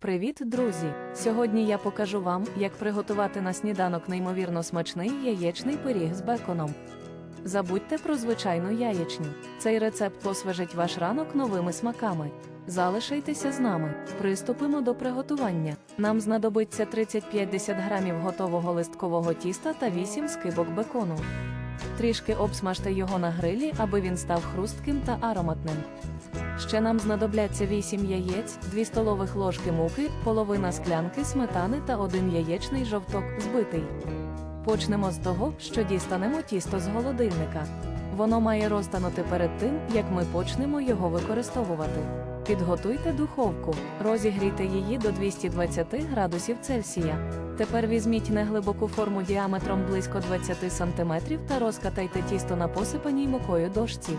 Привіт, друзі! Сьогодні я покажу вам, як приготувати на сніданок неймовірно смачний яєчний пиріг з беконом. Забудьте про звичайну яєчню. Цей рецепт посвежить ваш ранок новими смаками. Залишайтеся з нами. Приступимо до приготування. Нам знадобиться 30-50 грамів готового листкового тіста та 8 скибок бекону. Трішки обсмажте його на грилі, аби він став хрустким та ароматним. Ще нам знадобляться 8 яєць, 2 столових ложки муки, половина склянки сметани та один яєчний жовток збитий. Почнемо з того, що дістанемо тісто з холодильника. Воно має розтанути перед тим, як ми почнемо його використовувати. Підготуйте духовку, розігрійте її до 220 градусів Цельсія. Тепер візьміть неглибоку форму діаметром близько 20 см та розкатайте тісто на посипаній мукою дошці.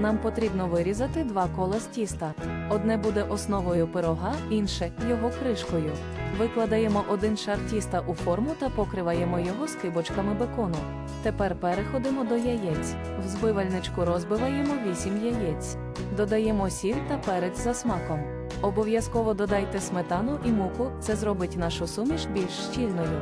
Нам потрібно вирізати два кола з тіста. Одне буде основою пирога, інше його кришкою. Викладаємо один шар тіста у форму та покриваємо його скибочками бекону. Тепер переходимо до яєць. В збивальничку розбиваємо 8 яєць. Додаємо сіль та перець за смаком. Обов'язково додайте сметану і муку, це зробить нашу суміш більш щільною.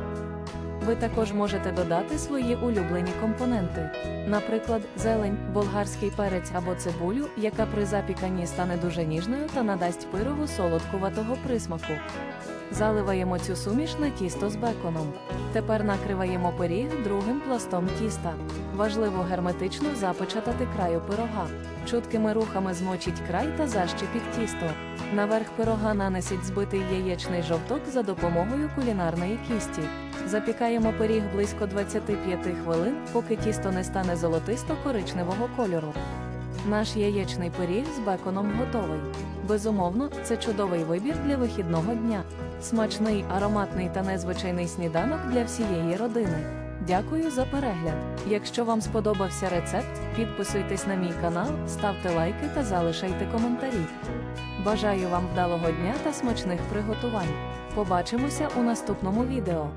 Ви також можете додати свої улюблені компоненти, наприклад, зелень, болгарський перець або цибулю, яка при запіканні стане дуже ніжною та надасть пирову солодкуватого присмаку. Заливаємо цю суміш на тісто з беконом. Тепер накриваємо пиріг другим пластом тіста. Важливо герметично запечатати краю пирога. Чуткими рухами змочіть край та защепіть тісто. Наверх пирога нанесіть збитий яєчний жовток за допомогою кулінарної кісті. Запікаємо пиріг близько 25 хвилин, поки тісто не стане золотисто-коричневого кольору. Наш яєчний пиріг з беконом готовий. Безумовно, це чудовий вибір для вихідного дня. Смачний, ароматний та незвичайний сніданок для всієї родини. Дякую за перегляд. Якщо вам сподобався рецепт, підписуйтесь на мій канал, ставте лайки та залишайте коментарі. Бажаю вам вдалого дня та смачних приготувань. Побачимося у наступному відео.